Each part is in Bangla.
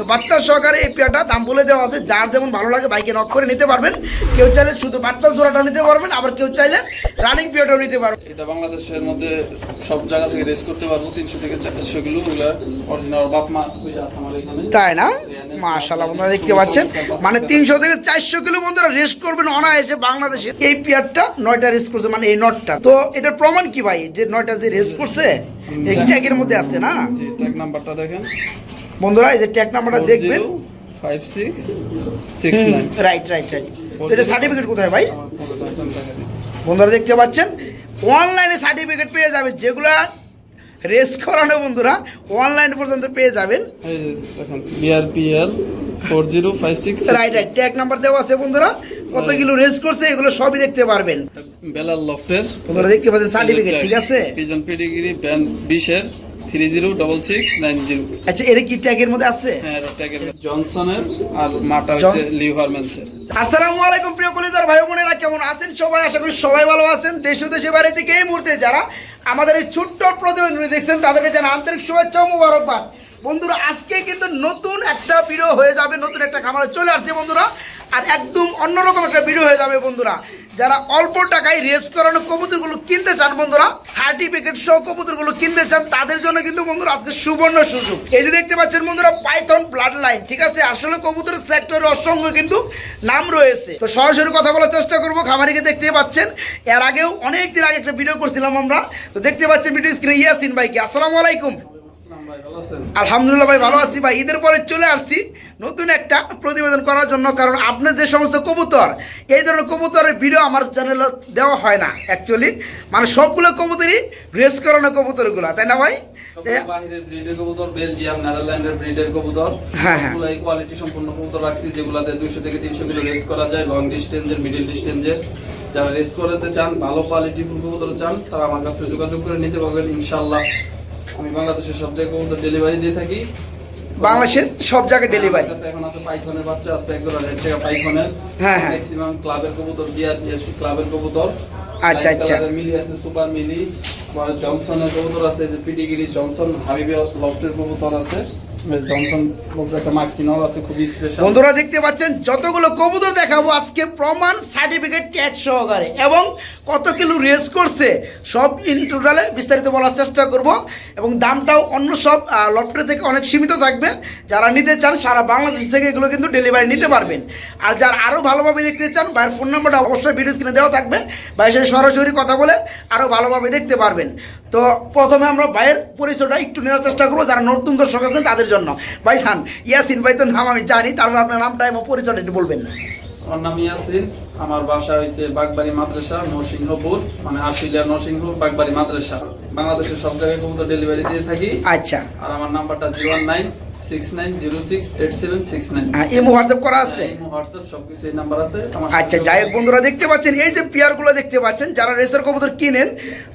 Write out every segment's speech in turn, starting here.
তো বাচ্চা সহকারে এই পেয়ারটা দাম বলে দেওয়া আছে যার যেমন ভালো লাগে বাইকে নক করে নিতে পারবেন। কেউ চাইলে শুধু বাচ্চা জোড়াটা নিতে পারবেন আবার কেউ চাইলে রানিং পেয়ারটাও নিতে পারবেন। এটা বাংলাদেশের মধ্যে সব জায়গা থেকে রেস করতে পারব তিনশো থেকে চারশো কিলো অরিজিনাল বাপ মা তাই না? মাশাল্লাহ বন্ধুরা দেখতে পাচ্ছেন। মানে তিনশো থেকে চারশো কিলো বন্ধুরা রেস্ট করবেন অনায়াসে বাংলাদেশে। এই পেয়ারটা নয়টা রেস করছে মানে এই নটটা তো এটার প্রমাণ কি ভাই? যে নয়টা যে রেস করছে এই ট্যাগের মধ্যে আছে না? ট্যাগ নাম্বারটা দেখেন। বন্ধুরা এই যে ট্যাগ নাম্বারটা দেখবেন। Five six six right right right তো এটা সার্টিফিকেট কোথায় ভাই। বন্ধুরা দেখতে পাচ্ছেন? অনলাইনে সার্টিফিকেট পেয়ে যাবেন। যেগুলা রেস করানো বন্ধুরা অনলাইন পর্যন্ত পেয়ে যাবেন। BRPL four zero five six right right tag number দেওয়া আছে বন্ধুরা। কত কিলো রেস করছে এগুলো সবই দেখতে পারবেন। বেলাল লফটের। বন্ধুরা দেখতে পাচ্ছেন সার্টিফিকেট ঠিক আছে? পিজন পেডিগিরি ব্যান্ড বিশের three zero double six nine zero. আচ্ছা এটা কি ট্যাগের মধ্যে আছে? হ্যাঁ ট্যাগের জনসনের আর মাটা হচ্ছে লিভারম্যান্সের আসসালামু আলাইকুম প্রিয় কলিজার ভাই বোনেরা কেমন আছেন সবাই? আশা করি সবাই ভালো আছেন। দেশ ও দেশের বাইরে থেকে এই মুহূর্তে যারা আমাদের এই ছোট্ট প্রতিবেদন দেখছেন তাদেরকে জানা আন্তরিক শুভেচ্ছা ও মুবারকবাদ। বন্ধুরা আজকে কিন্তু নতুন একটা ভিডিও হয়ে যাবে নতুন একটা খামারে চলে আসছে বন্ধুরা আর একদম অন্যরকম একটা ভিডিও হয়ে যাবে বন্ধুরা। যারা অল্প টাকায় রেস করানো কবুতরগুলো কিনতে চান বন্ধুরা সার্টিফিকেট সহ কবুতরগুলো কিনতে চান, তাদের জন্য কিন্তু বন্ধুরা আজকে সুবর্ণ সুযোগ। এই যে দেখতে পাচ্ছেন বন্ধুরা পাইথন ব্লাড লাইন ঠিক আছে? আসলে কবুতরের সেক্টরে অসংখ্য কিন্তু নাম রয়েছে। তো সরাসরি কথা বলার চেষ্টা করব, খামারিকে দেখতে পাচ্ছেন। এর আগেও অনেক দিন আগে একটা ভিডিও করছিলাম আমরা। তো দেখতে পাচ্ছেন ভিডিও স্ক্রিনে ইয়াসিন ভাইকে। আসসালামু আলাইকুম আসসালাম ভাই ভালো আছেন আলহামদুলিল্লাহ ভাই ভালো আছি ভাই। ঈদের পরে চলে আসছি নতুন একটা প্রতিবেদন করার জন্য কারণ আপনার যে সমস্ত কবুতর এই ধরনের কবুতরের ভিডিও আমার চ্যানেলে দেওয়া হয় না অ্যাকচুয়ালি মানে সবগুলো কবুতরই রেস করানো কবুতরগুলো তাই না ভাই? বাইরের ব্রিডের কবুতর বেলজিয়াম নেদারল্যান্ডের ব্রিডের কবুতর। হ্যাঁ, হ্যাঁ। কোয়ালিটি সম্পূর্ণ কবুতর রাখছি যেগুলাতে দুইশো থেকে তিনশো কিলো রেস করা যায় লং ডিস্টেন্সের মিডিল ডিস্টেন্সের যারা রেস করতে চান ভালো কোয়ালিটি কবুতর চান তারা আমার কাছে যোগাযোগ করে নিতে পারবেন ইনশাল্লাহ আমি বাংলাদেশের সব জায়গায় কবুতর ডেলিভারি দিয়ে থাকি। বাংলাদেশের সব জায়গায় ডেলিভারি এখন আছে পাইথনের বাচ্চা আছে একজন রেড টাকা পাইথনের। হ্যাঁ, হ্যাঁ। ম্যাক্সিমাম ক্লাবের কবুতর দিয়ে দিয়েছি ক্লাবের কবুতর। আচ্ছা, আচ্ছা। মিলি আছে সুপার মিলি। আমার জনসনের কবুতর আছে যে পিটিগিরি জনসন হাবিবে লফটের কবুতর আছে। জনসন বন্ধুরা দেখতে পাচ্ছেন, যতগুলো কবুতর দেখাবো, আজকে প্রমাণ সার্টিফিকেট ট্যাগ সহকারে এবং কত কিলো রেস করছে, সব ইন টোটালে বিস্তারিত বলার চেষ্টা করব। এবং দামটাও অন্য সব লটপে থেকে অনেক সীমিত থাকবে। যারা নিতে চান, সারা বাংলাদেশ থেকে এগুলো কিন্তু ডেলিভারি নিতে পারবেন। আর যারা আরও ভালোভাবে দেখতে চান, ভাইয়ের ফোন নাম্বারটা অবশ্যই ভিডিও স্ক্রিনে দেওয়া থাকবে। ভাইয়ের সাথে সরাসরি কথা বলে আরও ভালোভাবে দেখতে পারবেন। তো প্রথমে আমরা ভাইয়ের পরিচয়টা একটু নেওয়ার চেষ্টা করব। যারা নতুন দর্শক আছেন, তাদের জন্য। ভাই খান ইয়াসিন ভাই তো নাম আমি জানি তারপর আপনার নামটা এবং পরিচয় একটু বলবেন না। আমার নাম ইয়াসিন আমার বাসা হয়েছে বাগবাড়ি মাদ্রাসা নরসিংহপুর মানে আশুলিয়া নরসিংহ বাগবাড়ি মাদ্রাসা। বাংলাদেশের সব জায়গায় কবুতর ডেলিভারি দিয়ে থাকি। আচ্ছা। আর আমার নাম্বারটা জিরো ওয়ান নাইন হ্যাঁ ইমো হোয়াটসঅ্যাপ করা আছে। আমার আচ্ছা যাই হোক বন্ধুরা দেখতে পাচ্ছেন এই যে পেয়ারগুলো দেখতে পাচ্ছেন যারা রেসের কবুতর কিনেন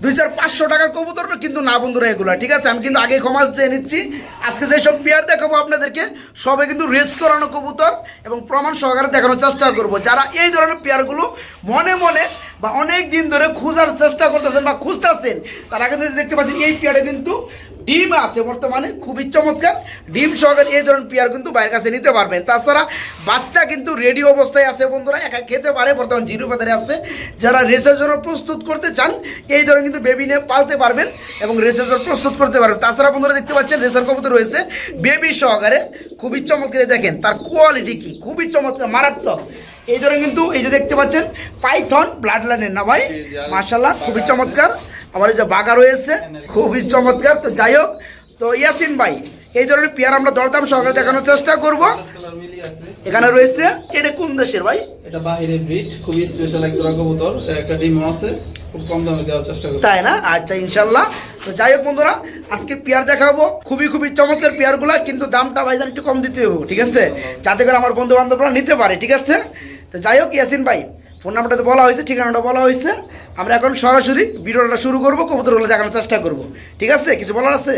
দুই চার পাঁচশো টাকার কবুতরটা কিন্তু না বন্ধুরা এগুলো ঠিক আছে? আমি কিন্তু আগে ক্ষমা চেয়ে নিচ্ছি। আজকে যেসব পেয়ার দেখাবো আপনাদেরকে সবে কিন্তু রেস করানো কবুতর এবং প্রমাণ সহকারে দেখানোর চেষ্টা করব। যারা এই ধরনের পেয়ারগুলো মনে মনে বা অনেক দিন ধরে খোঁজার চেষ্টা করতেছেন বা খুঁজতেছেন, তারা কিন্তু দেখতে পাচ্ছেন এই পেয়ারে কিন্তু ডিম আছে বর্তমানে, খুবই চমৎকার। ডিম সহকারে এই ধরনের পেয়ার কিন্তু বাইরের কাছে নিতে পারবেন। তাছাড়া বাচ্চা কিন্তু রেডি অবস্থায় আছে বন্ধুরা, একা খেতে পারে, বর্তমান জিরো বাজারে আছে। যারা রেসের জন্য প্রস্তুত করতে চান, এই ধরনের কিন্তু বেবি নিয়ে পালতে পারবেন এবং রেসের জন্য প্রস্তুত করতে পারবেন। তাছাড়া বন্ধুরা দেখতে পাচ্ছেন, রেসার কবুতর রয়েছে বেবি সহকারে। খুবই চমৎকার দেখেন, তার কোয়ালিটি কি? খুবই চমৎকার, মারাত্মক। এই ধরনের কিন্তু এই যে দেখতে পাচ্ছেন পাইথন ব্লাড লাইনের না ভাই? মার্শাল্লাহ খুবই চমৎকার। আবার এই যে বাঘা রয়েছে খুবই চমৎকার। তো যাই হোক তো ইয়াসিন ভাই এই ধরনের পেয়ার আমরা দরদাম সহকারে দেখানোর চেষ্টা করব। এখানে রয়েছে এটা কোন দেশের ভাই? এটা বাহিরে ব্রিড খুবই স্পেশাল এক জোড়া কবুতর। একটা ডিমও আছে খুব কম দামে দেওয়ার চেষ্টা করি তাই না? আচ্ছা ইনশাল্লাহ তো যাই হোক বন্ধুরা আজকে পেয়ার দেখাবো। খুবই খুবই চমৎকার পেয়ারগুলা কিন্তু দামটা ভাইজান একটু কম দিতে হবে ঠিক আছে? যাতে করে আমার বন্ধু বান্ধবরা নিতে পারে ঠিক আছে? তো যাই হোক ইয়াসিন ভাই ফোন নাম্বারটা তো বলা হয়েছে ঠিকানাটা বলা হয়েছে। আমরা এখন সরাসরি ভিডিওটা শুরু করব কবুতরগুলো দেখানোর চেষ্টা করব। ঠিক আছে? কিছু বলার আছে?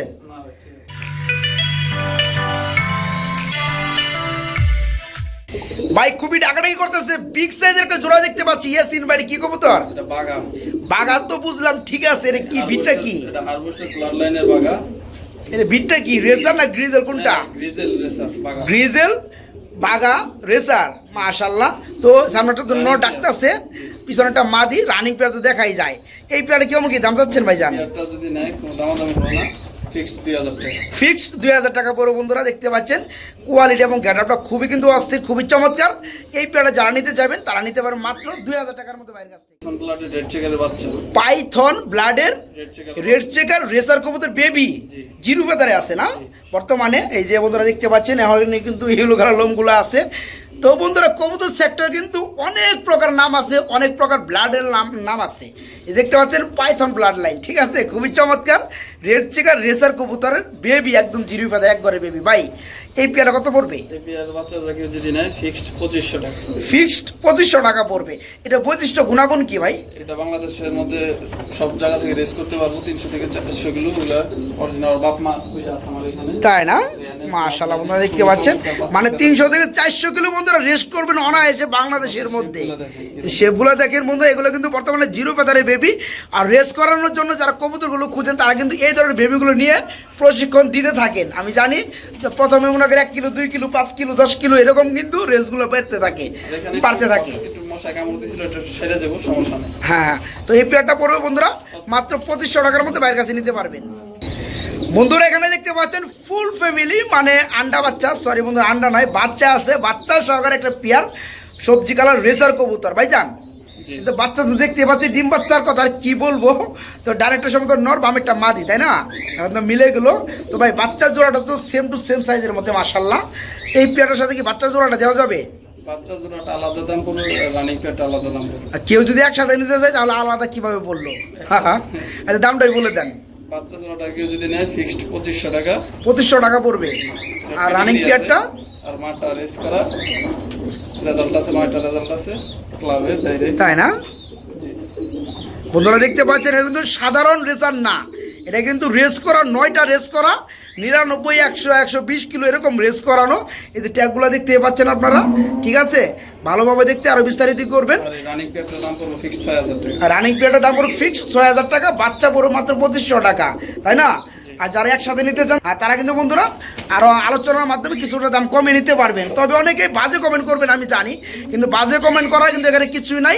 ভাই, খুবই ডাকাডাকি করতেছে বিগ সাইজের একটা জোড়া দেখতে পাচ্ছি ইয়াসিন ভাই কি কবুতর? বাগা বাগান তো বুঝলাম ঠিক আছে এটা কি বিটটা কি? এটা হারভেস্টার লাইনের বাগা এটা বিটটা কি রেসার না গ্রিজেল কোনটা? গ্রিজেল রেসার বাগা গ্রিজেল বাগা রেসার মাশাল্লাহ। তো সামনেটা তো ন ডাকতেছে পিছনেটা মাদি রানিং পেয়ার তো দেখাই যায়। এই পেয়ারে কেমন কি দাম চাচ্ছেন ভাই জান ফিক্সড দুই হাজার টাকা। পরে বন্ধুরা দেখতে পাচ্ছেন। কোয়ালিটি এবং গ্যাটাপটা খুবই কিন্তু অস্থির খুবই চমৎকার। এই পেয়ারটা যারা নিতে যাবেন তারা নিতে পারেন মাত্র দুই হাজার টাকার মতো বাইরের কাছ থেকে। পাইথন ব্লাডের রেড চেকার রেসার কবুতর বেবি। জিরু ফেদারে আছে না? বর্তমানে এই যে বন্ধুরা দেখতে পাচ্ছেন এখন কিন্তু ইয়েলো কালার লোমগুলো আছে। তো বন্ধুরা কবুতর সেক্টর কিন্তু অনেক প্রকার নাম আছে অনেক প্রকার ব্লাডের নাম নাম আছে। দেখতে পাচ্ছেন পাইথন ব্লাড লাইন ঠিক আছে? খুবই চমৎকার। রেড চেকার রেসার কবুতরের বেবি একদম জিরু ফেদা এক ঘরে বেবি ভাই এই পেয়ারা কত পড়বে? এই পেয়ার বাচ্চা যাকে যদি নেয় ফিক্সড পঁচিশশো টাকা। ফিক্সড পঁচিশশো টাকা পড়বে। এটা বৈশিষ্ট্য গুণাগুণ কি ভাই? এটা বাংলাদেশের মধ্যে সব জায়গা থেকে রেস করতে পারব তিনশো থেকে চারশো কিলো ওগুলা অরিজিনাল বাপ মা আছে আমার এখানে। তাই না? মাশাল্লাহ বন্ধুরা দেখতে পাচ্ছেন? মানে তিনশো থেকে চারশো কিলো বন্ধুরা রেস্ট করবেন অনায়াসে বাংলাদেশের মধ্যে। সেগুলো দেখেন বন্ধু এগুলো কিন্তু বর্তমানে জিরো ফেদারে বেবি আর রেস করানোর জন্য যারা কবুতরগুলো খুঁজেন তারা কিন্তু এই ধরনের বেবিগুলো নিয়ে প্রশিক্ষণ দিতে থাকেন। আমি জানি প্রথমে মনে করি এক কিলো দুই কিলো পাঁচ কিলো দশ কিলো এরকম কিন্তু রেসগুলো বেরতে থাকে বাড়তে থাকে। হ্যাঁ হ্যাঁ। তো এই পেয়ারটা পড়বে বন্ধুরা মাত্র পঁচিশশো টাকার মধ্যে বাইরের কাছে নিতে পারবেন। বন্ধুরা এখানে দেখতে পাচ্ছেন ফুল ফ্যামিলি মানে আন্ডা বাচ্চা সরি বন্ধুরা আন্ডা নয় বাচ্চা আছে। বাচ্চা সহকারে একটা পেয়ার সবজি কালার রেসার কবুতর। ভাই যান তো বাচ্চা তো দেখতে পাচ্ছি ডিম বাচ্চার কথা আর কি বলব? তো ডাইরেক্টের তো নর বামেরটা মাদি তাই না? এখন তো মিলে গেলো। তো ভাই বাচ্চার জোড়াটা তো সেম টু সেম সাইজের মধ্যে মার্শাল্লাহ এই পেয়ারটার সাথে কি বাচ্চার জোড়াটা দেওয়া যাবে? বাচ্চা জোড়াটা আলাদা দাম পড়বে রানিং পেয়ারটা আলাদা দাম পড়বে আর কেউ যদি একসাথে নিতে চায় তাহলে আলাদা কীভাবে বলল? আচ্ছা দামটাই বলে দেন। বাচ্চা জোড়াটা কেউ যদি নেয় ফিক্সড পঁচিশশো টাকা। পঁচিশশো টাকা পড়বে। আর রানিং পেয়ারটা আর মাঠটা রেস করা রেজাল্ট আছে নয়টা রেজাল্ট আছে। ক্লাবে তাই না? বন্ধুরা দেখতে পাচ্ছেন এটা কিন্তু সাধারণ রেসার না। এটা কিন্তু রেস করা নয়টা রেস করা নিরানব্বই একশো একশো বিশ কিলো এরকম রেস করানো। এই যে ট্যাগগুলো দেখতে পাচ্ছেন আপনারা ঠিক আছে? ভালোভাবে দেখতে আরও বিস্তারিত করবেন। রানিং প্লেটের দাম পড়বে ফিক্সড ছয় হাজার টাকা। বাচ্চা পড়ো মাত্র পঁচিশশো টাকা তাই না? আর যারা একসাথে নিতে চান, আর তারা কিন্তু বন্ধুরা আরও আলোচনার মাধ্যমে কিছুটা দাম কমে নিতে পারবেন। তবে অনেকে বাজে কমেন্ট করবেন, আমি জানি, কিন্তু বাজে কমেন্ট করা কিন্তু এখানে কিছুই নাই।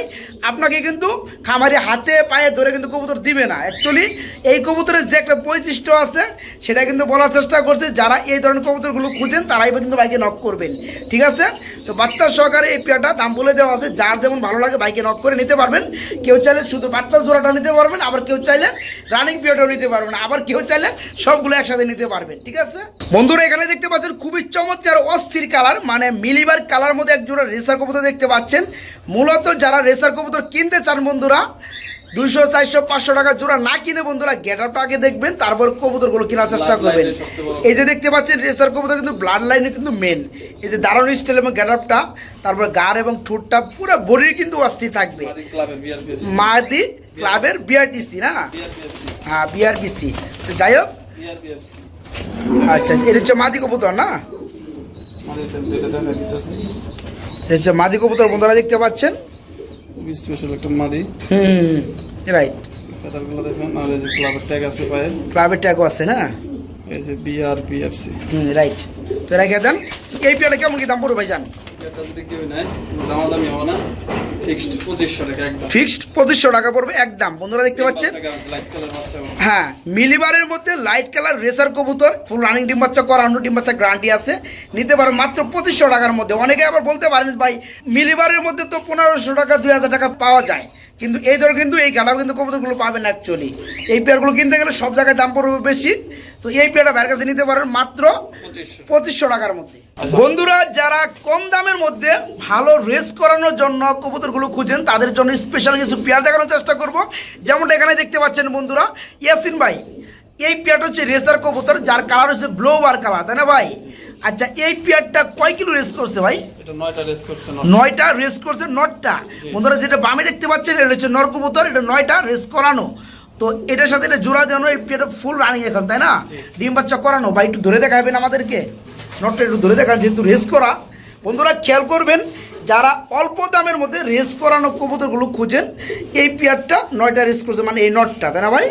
আপনাকে কিন্তু খামারি হাতে, পায়ে ধরে কিন্তু কবুতর দিবে না। অ্যাকচুয়ালি এই কবুতরের যে একটা বৈশিষ্ট্য আছে, সেটা কিন্তু বলার চেষ্টা করছে, যারা এই ধরনের কবুতরগুলো খুঁজেন, তারাই কিন্তু বাইকে নক করবেন। ঠিক আছে? তো বাচ্চার সহকারে এই পেয়ারটা দাম বলে দেওয়া আছে, যার যেমন ভালো লাগে বাইকে নক করে নিতে পারবেন। কেউ চাইলে শুধু বাচ্চার জোড়াটা নিতে পারবেন, আবার কেউ চাইলে রানিং পেয়ারটাও নিতে পারবেন। আবার কেউ চাইলে সবগুলো একসাথে নিতে পারবেন ঠিক আছে? বন্ধুরা এখানে দেখতে পাচ্ছেন খুবই চমৎকার অস্থির কালার মানে মিলিবার কালার মধ্যে এক জোড়া রেসার কবুতর দেখতে পাচ্ছেন। মূলত যারা রেসার কবুতর কিনতে চান বন্ধুরা দুশো চারশো পাঁচশো টাকা জোড়া না কিনে বন্ধুরা গেট আপটা আগে দেখবেন তারপর কবুতরগুলো কেনার চেষ্টা করবেন। এই যে দেখতে পাচ্ছেন রেসার কবুতর কিন্তু ব্লাড লাইনে কিন্তু মেন এই যে দারুণ স্টাইল এবং গেট আপটা তারপর গার এবং ঠোঁটটা পুরো বডির কিন্তু অস্থির থাকবে। মাদি ক্লাবের বিআরটিসি না? হ্যাঁ বিআরবিসি তো যাই হোক আচ্ছা আচ্ছা, এটা হচ্ছে মাদি কবুতর না? এটা হচ্ছে মাদি কবুতর বন্ধুরা দেখতে পাচ্ছেন? খুবই স্পেশাল একটা মাদি। হুম রাইট পেতালগুলো দেখেন আর এই যে ক্লাবের ট্যাগ আছে পায়ে। ক্লাবের ট্যাগও আছে না? এই যে বিআরপিএফসি হুম রাইট তো রেখে দেন। এই পেয়ারটা কেমন কি দাম পড়বে ভাইজান? এটা যদি কেউ নেয় দামাদামি হবে না। ফিক্সড পঁচিশশো টাকা একদম। ফিক্সড পঁচিশশো টাকা পড়বে একদম। বন্ধুরা দেখতে পাচ্ছেন? হ্যাঁ মিলিবারের মধ্যে লাইট কালার রেসার কবুতর ফুল রানিং ডিম বাচ্চা করানো ডিম বাচ্চা গ্যারান্টি আছে। নিতে পারেন মাত্র পঁচিশশো টাকার মধ্যে। অনেকে আবার বলতে পারেন ভাই মিলিবারের মধ্যে তো পনেরোশো টাকা দুই হাজার টাকা পাওয়া যায়। কিন্তু এই ধর কিন্তু এই গাড়াও কিন্তু কবুতরগুলো পাবেন অ্যাকচুয়ালি এই পেয়ারগুলো কিনতে গেলে সব জায়গায় দাম পড়বে বেশি। তো এই পেয়ারটা বাইরের কাছে নিতে পারেন মাত্র পঁচিশশো। টাকার মধ্যে। আচ্ছা। বন্ধুরা যারা কম দামের মধ্যে ভালো রেস করানোর জন্য কবুতরগুলো খুঁজেন তাদের জন্য স্পেশাল কিছু পেয়ার দেখানোর চেষ্টা করব। যেমনটা এখানে দেখতে পাচ্ছেন বন্ধুরা ইয়াসিন ভাই এই পেয়ারটা হচ্ছে রেসার কবুতর যার কালার হচ্ছে ব্লো বার কালার তাই না ভাই? আচ্ছা এই পেয়ারটা কয় কিলো রেস করছে ভাই? নয়টা রেস করছে নটটা বন্ধুরা যেটা বামে দেখতে পাচ্ছেন এটা হচ্ছে নরকবুতর এটা নয়টা রেস করানো। তো এটার সাথে এটা জোড়া দেওয়ানো এই পেয়ারটা ফুল রানিং এখন তাই না? ডিম বাচ্চা করানো। ভাই একটু ধরে দেখাবেন আমাদেরকে। নটটা একটু ধরে দেখান যেহেতু রেস করা। বন্ধুরা খেয়াল করবেন যারা অল্প দামের মধ্যে রেস করানো কবুতরগুলো খুঁজেন এই পেয়ারটা নয়টা রেস করছে মানে এই নটটা তাই না ভাই?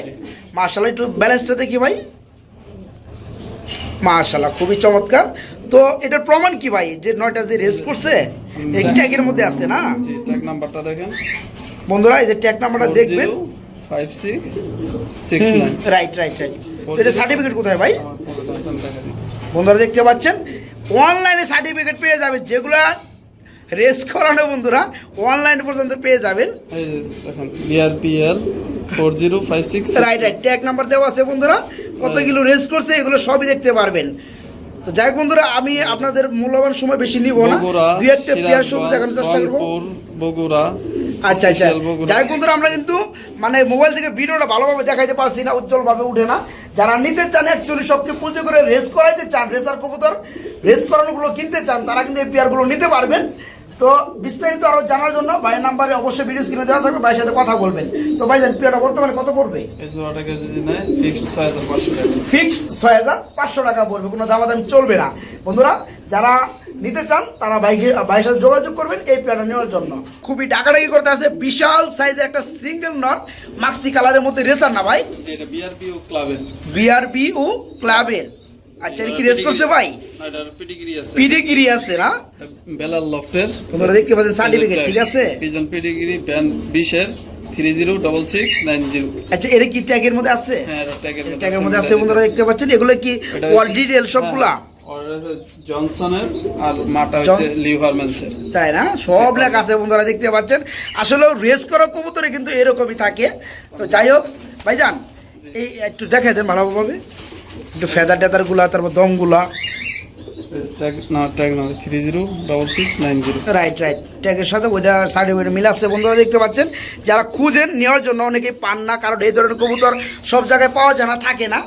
মার্শাল একটু ব্যালেন্সটা দেখি ভাই। মাশাল্লাহ খুবই চমৎকার। তো এটার প্রমাণ কি ভাই? যে নয়টা যে রেস করছে এই ট্যাগের মধ্যে আছে না? ট্যাগ নাম্বারটা দেখেন। বন্ধুরা এই যে ট্যাগ নাম্বারটা দেখবেন। Five six six right right right এটা সার্টিফিকেট কোথায় ভাই? বন্ধুরা দেখতে পাচ্ছেন? অনলাইনে সার্টিফিকেট পেয়ে যাবেন। যেগুলা রেস করানো বন্ধুরা অনলাইন পর্যন্ত পেয়ে যাবেন। এই যে দেখেন BRPL four zero five six right right tag number দেওয়া আছে বন্ধুরা। কত কিলো রেস করছে এগুলো সবই দেখতে পারবেন। তো যাই বন্ধুরা আমি আপনাদের মূল্যবান সময় বেশি নিব না। দুই একটা পেয়ার শুধু দেখানোর চেষ্টা করব। বগুড়া আচ্ছা আচ্ছা। যাই বন্ধুরা আমরা কিন্তু মানে মোবাইল থেকে ভিডিওটা ভালোভাবে দেখাইতে পারছি না উজ্জ্বলভাবে উঠে না। যারা নিতে চান অ্যাকচুয়ালি সবকে পুজো করে রেস করাইতে চান রেসার কবুতর রেস করানোগুলো কিনতে চান তারা কিন্তু এই পেয়ারগুলো নিতে পারবেন। তো বিস্তারিত আরও জানার জন্য ভাইয়ের নাম্বারে অবশ্যই ভিডিও স্ক্রিনে দেওয়া থাকবে ভাইয়ের সাথে কথা বলবেন। তো ভাই জান পেয়ারটা বর্তমানে কত পড়বে? ফিক্সড ছয় হাজার পাঁচশো টাকা। পড়বে কোনো দামাদামি চলবে না। বন্ধুরা যারা নিতে চান তারা বাইকে ভাইয়ের সাথে যোগাযোগ করবেন এই পেয়ারটা নেওয়ার জন্য। খুবই ডাকাডাকি করতে আছে বিশাল সাইজের একটা সিঙ্গেল নট মাক্সি কালারের মধ্যে রেসার না ভাই? এটা বিআরপিও ক্লাবের বিআরবি ও ক্লাবের আচ্ছা কি রেস করছে ভাই? পেডিগ্রি আছে। পিডিগিরি আছে না? লফটের। তোমরা দেখতে পাচ্ছেন সার্টিফিকেট ঠিক আছে? পিজন পেডিগ্রি ব্যান বিশের three zero double six nine zero আচ্ছা এটা কি ট্যাগের মধ্যে আছে? হ্যাঁ ট্যাগের মধ্যে আছে বন্ধুরা দেখতে পাচ্ছেন। এগুলো কি সবগুলা? হ্যাঁ, order হচ্ছে জনসনের আর মাটা হচ্ছে জন- তাই না? সব লেখা আছে বন্ধুরা দেখতে পাচ্ছেন। আসলে রেস করা কবুতরে কিন্তু এরকমই থাকে। তো যাই হোক ভাইজান এই একটু দেখাই দেন ভালোভাবে। একটু ফেদার টেদারগুলা তারপর দমগুলা ট্যাগ না three zero double six nine zero right right ট্যাগের সাথে ওইটা সার্টিফিকেট মিল বন্ধুরা দেখতে পাচ্ছেন যারা খুঁজেন নেওয়ার জন্য অনেকেই পান না কারণ এই ধরনের কবুতর সব জায়গায় পাওয়া যায় না থাকে না।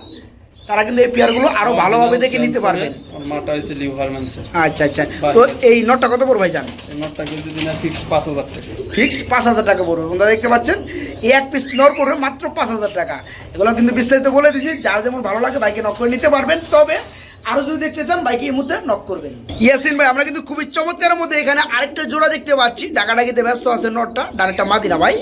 তারা কিন্তু এই পেয়ারগুলো আরও ভালোভাবে দেখে নিতে পারবেন। মাটা হচ্ছে লিভারম্যান্সের আচ্ছা আচ্ছা। তো এই নোটটা কত পড়বে ভাইজান এই নটটাকে যদি না ফিক্সড পাঁচ হাজার টাকা। ফিক্সড পাঁচ হাজার টাকা পড়বে। বন্ধুরা দেখতে পাচ্ছেন? এই এক পিস নর পড়বে মাত্র পাঁচ হাজার টাকা। এগুলো কিন্তু বিস্তারিত বলে দিয়েছি যার যেমন ভালো লাগে বাইকে নক করে নিতে পারবেন। তবে আরও যদি দেখতে চান বাইকে এই মুহূর্তে নক করবেন। ইয়াসিন ভাই আমরা কিন্তু খুবই চমৎকারের মধ্যে এখানে আরেকটা জোড়া দেখতে পাচ্ছি। ডাকাডাকিতে ব্যস্ত আছে নটটা। ডানেরটা মাদিনা ভাই।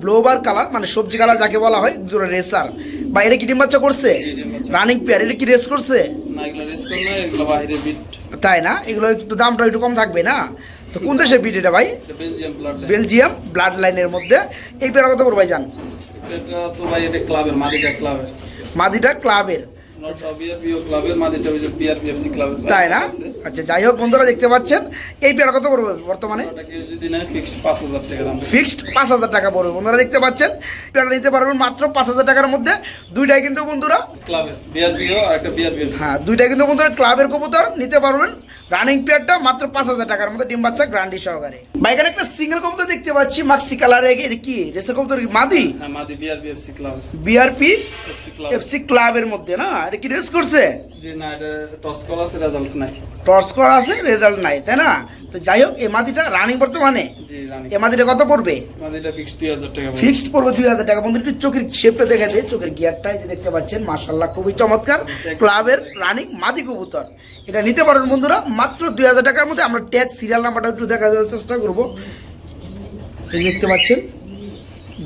ব্লোবার কালার মানে সবজি কালার যাকে বলা হয় জোড়া রেসার বা এটা কি ডিম বাচ্চা করছে। রানিং পেয়ার এটা কি রেস করছে? তাই না? এগুলো একটু দামটা একটু কম থাকবে না? তো কোন দেশের বিট এটা ভাই? বেলজিয়াম ব্লাড লাইনের মধ্যে। এই পেয়ার কত করবে ভাই যান মাদিটা ক্লাবের তাই না? আচ্ছা যাই হোক বন্ধুরা দেখতে পাচ্ছেন এই পেয়ার কত পড়বে বর্তমানে? ফিক্সড পাঁচ হাজার টাকা পড়বে। বন্ধুরা দেখতে পাচ্ছেন পেয়ারটা নিতে পারবেন মাত্র পাঁচ হাজার টাকার মধ্যে। দুইটাই কিন্তু বন্ধুরা হ্যাঁ দুইটাই কিন্তু বন্ধুরা ক্লাবের কবুতর নিতে পারবেন রানিং পেয়ারটা মাত্র পাঁচ হাজার টাকার মধ্যে ডিম বাচ্চা গ্রান্ডি সহকারে। বাইকের একটা সিঙ্গেল কবুতর দেখতে পাচ্ছি মাক্সি কালারে কি? রেসের কবুতর মাদি? বিআরপি এফসি ক্লাবের মধ্যে না? এটা কি রেস করছে? যে না এটা টস কল আছে রেজাল্ট নাই। টর্চ করা আছে রেজাল্ট নাই তাই না? তো যাই হোক এই মাদিটা রানিং বর্তমানে। এ মাদিটা কত পড়বে? মাদিটা ফিক্সড টাকা পড়বে। ফিক্সড পড়বে দুই হাজার টাকা। বন্ধু একটু চোখের শেপটা দেখা চোখের যে দেখতে পাচ্ছেন খুবই চমৎকার। ক্লাবের রানিং মাদি কবুতর। এটা নিতে পারেন বন্ধুরা মাত্র দুই হাজার টাকার মধ্যে আমরা ট্যাক্স সিরিয়াল নাম্বারটা একটু দেখা দেওয়ার চেষ্টা করব। দেখতে পাচ্ছেন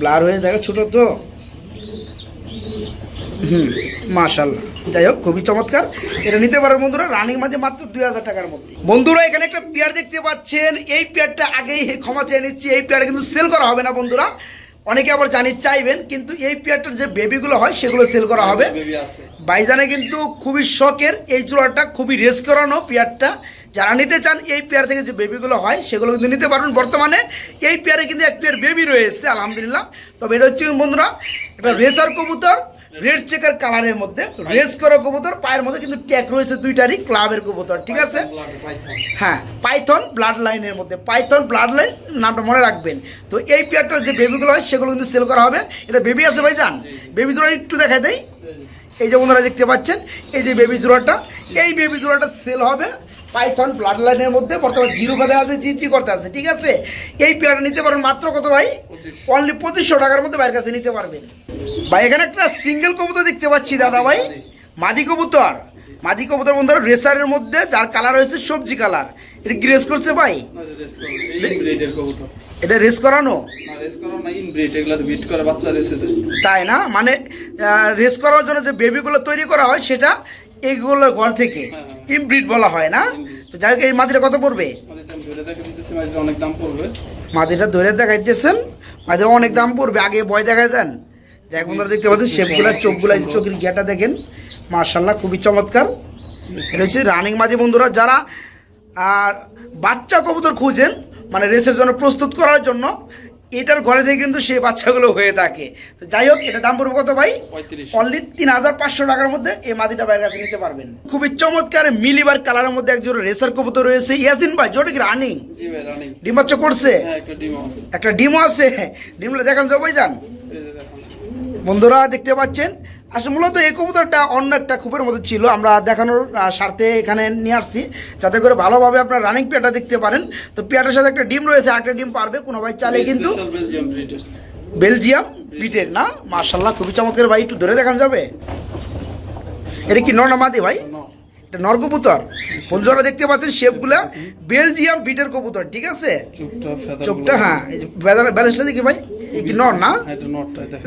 ব্লার হয়ে যায় ছোট তো। হুম মাশাল্লাহ যাই হোক খুবই চমৎকার। এটা নিতে পারেন বন্ধুরা রানিং মাঝে মাত্র দুই হাজার টাকার মধ্যে। বন্ধুরা এখানে একটা পেয়ার দেখতে পাচ্ছেন। এই পেয়ারটা আগেই ক্ষমা চেয়ে নিচ্ছি এই পেয়ারটা কিন্তু সেল করা হবে না বন্ধুরা। অনেকে আবার জানি চাইবেন কিন্তু এই পেয়ারটার যে বেবিগুলো হয় সেগুলো সেল করা হবে। বাইজানে কিন্তু খুবই শখের এই জোড়াটা খুবই রেস করানো পেয়ারটা। যারা নিতে চান এই পেয়ার থেকে যে বেবিগুলো হয় সেগুলো কিন্তু নিতে পারবেন। বর্তমানে এই পেয়ারে কিন্তু এক পেয়ার বেবি রয়েছে আলহামদুলিল্লাহ। তবে এটা হচ্ছে বন্ধুরা এটা রেসার কবুতর। রেড চেকার কালারের মধ্যে রেস করা কবুতর পায়ের মধ্যে কিন্তু ট্যাগ রয়েছে দুইটারই ক্লাবের কবুতর ঠিক আছে? হ্যাঁ পাইথন ব্লাড লাইনের মধ্যে পাইথন ব্লাড লাইন নামটা মনে রাখবেন। তো এই পেয়ারটার যে বেবিগুলো হয় সেগুলো কিন্তু সেল করা হবে। এটা বেবি আছে ভাই যান বেবি জোড়া একটু দেখাই দেয় এই যে বন্ধুরা দেখতে পাচ্ছেন এই যে বেবি জোড়াটা এই বেবি জোড়াটা সেল হবে পাইথন ব্লাড লাইনের মধ্যে বর্তমানে জিরো কথা আছে জি জি করতে আছে ঠিক আছে? এই পেয়ারটা নিতে পারেন মাত্র কত ভাই। অনলি পঁচিশশো টাকার মধ্যে বাইরের কাছে নিতে পারবেন। ভাই এখানে একটা সিঙ্গেল কবুতর দেখতে পাচ্ছি দাদা ভাই। মাদি। কবুতর। মাদি কবুতর বন্ধুরা রেসারের মধ্যে যার কালার হয়েছে সবজি কালার এটা কি রেস করছে ভাই? এটা রেস করানো? তাই না? মানে রেস করার জন্য যে বেবিগুলো তৈরি করা হয় সেটা এইগুলো ঘর থেকে। হ্যাঁ, ইমব্রিড বলা হয় না? তো যাই হোক এই মাদিটা কত পড়বে? অনেক দাম পড়বে। মাদিটা ধরে দেখাইতেছেন? মাদিটা অনেক দাম পড়বে আগে বয় দেখাই দেন। যাই বন্ধুরা দেখতে পাচ্ছেন শেপগুলা চোখগুলা চোখের গিয়াটা দেখেন। মার্শাল্লাহ খুবই চমৎকার। এটা হচ্ছে রানিং মাদি বন্ধুরা যারা আর বাচ্চা কবুতর খুঁজেন মানে রেসের জন্য প্রস্তুত করার জন্য এটার ঘরে থেকে কিন্তু সেই বাচ্চাগুলো হয়ে থাকে। তো যাই হোক এটা দাম পড়বে কত ভাই? অনলি তিন হাজার পাঁচশো টাকার মধ্যে এই মাদিটা বাইরের কাছে নিতে পারবেন। খুবই চমৎকার মিলিবার কালারের মধ্যে একজন রেসার কবুতর রয়েছে। ইয়াসিন ভাই জোটে রানিং ডিমাচ্ছ করছে? হ্যাঁ একটা ডিম আছে। একটা ডিমও আছে? ডিমটা দেখান যাব যান বন্ধুরা দেখতে পাচ্ছেন আসলে মূলত এই কবুতরটা অন্য একটা খুবের মধ্যে ছিল। আমরা দেখানোর স্বার্থে এখানে নিয়ে আসছি। যাতে করে ভালোভাবে আপনার রানিং পেয়ারটা দেখতে পারেন। তো পেয়ারটার সাথে একটা ডিম রয়েছে একটা ডিম পারবে কোনো ভাই চালে কিন্তু বেলজিয়াম বিটের না? মার্শাল্লাহ খুবই চমৎকার ভাই একটু ধরে দেখান যাবে? এটা কি নর না। মাদি ভাই এটা নর কবুতর? বন্ধুরা দেখতে পাচ্ছেন শেপগুলা বেলজিয়াম বিটের কবুতর ঠিক আছে? চোখটা হ্যাঁ ব্যালেন্সটা দেখি ভাই। কি নর না? হ্যাঁ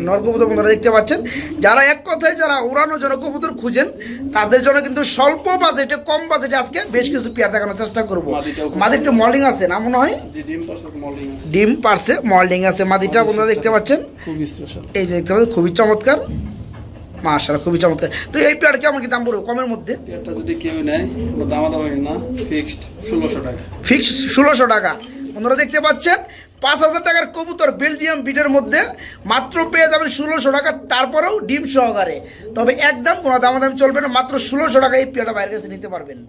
নর কবুতর বন্ধুরা দেখতে পাচ্ছেন। যারা এক কথায় যারা উড়ানোর জন্য কবুতর খুঁজেন তাদের জন্য কিন্তু স্বল্প বাজেটে কম বাজেটে আজকে বেশ কিছু পেয়ার দেখানোর চেষ্টা করব। মাদির একটু মল্ডিং আছে না মনে হয়? ডিম পাশে মল্ডিং আছে। ডিম পারছে মল্ডিং আছে। মাদিটা বন্ধুরা দেখতে পাচ্ছেন? খুবই এই যে দেখতে পাচ্ছেন খুবই চমৎকার। মাশাআল্লাহ খুবই চমৎকার। তো এই পেয়ার কেমন কি দাম পড়বে কমের মধ্যে? পেয়ারটা যদি কেউ নেয় ওটা দামা দামা না ফিক্সড ষোলোশো টাকা। ফিক্স ষোলোশো টাকা। বন্ধুরা দেখতে পাচ্ছেন পাঁচ হাজার টাকার কবুতর বেলজিয়াম বিটের মধ্যে মাত্র পেয়ে যাবেন ষোলোশো টাকা, তারপরেও ডিম সহকারে। তবে একদম কোনো দামাদাম চলবে না, মাত্র ষোলোশো টাকা এই পেয়ারটা বাইরের কাছে নিতে পারবেন।